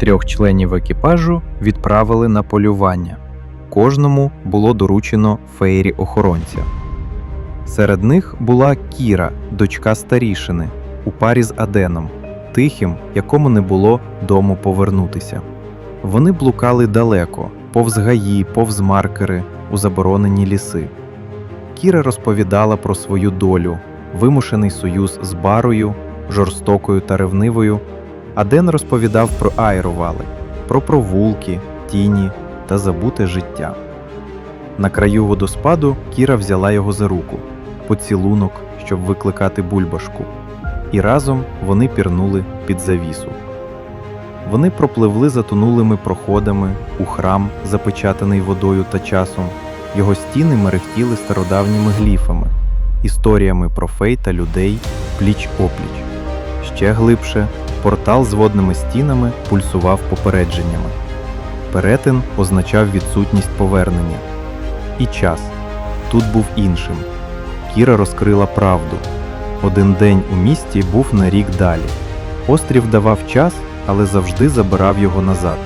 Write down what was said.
Трьох членів екіпажу відправили на полювання. Кожному було доручено фейрі охоронця. Серед них була Кіра, дочка старішини, у парі з Аденом, тихим, якому не було дому повернутися. Вони блукали далеко, повз гаї, повз маркери, у заборонені ліси. Кіра розповідала про свою долю, вимушений союз з барою, жорстокою та ревнивою. А Ден розповідав про аеровали, про провулки, тіні та забуте життя. На краю водоспаду Кіра взяла його за руку, поцілунок, щоб викликати бульбашку, і разом вони пірнули під завісу. Вони пропливли затонулими проходами у храм, запечатаний водою та часом. Його стіни мерехтіли стародавніми гліфами, історіями про фей та людей пліч опліч. Ще глибше портал з водними стінами пульсував попередженнями. Перетин означав відсутність повернення. І час тут був іншим. Кіра розкрила правду. Один день у місті був на рік далі. Острів давав час, але завжди забирав його назад.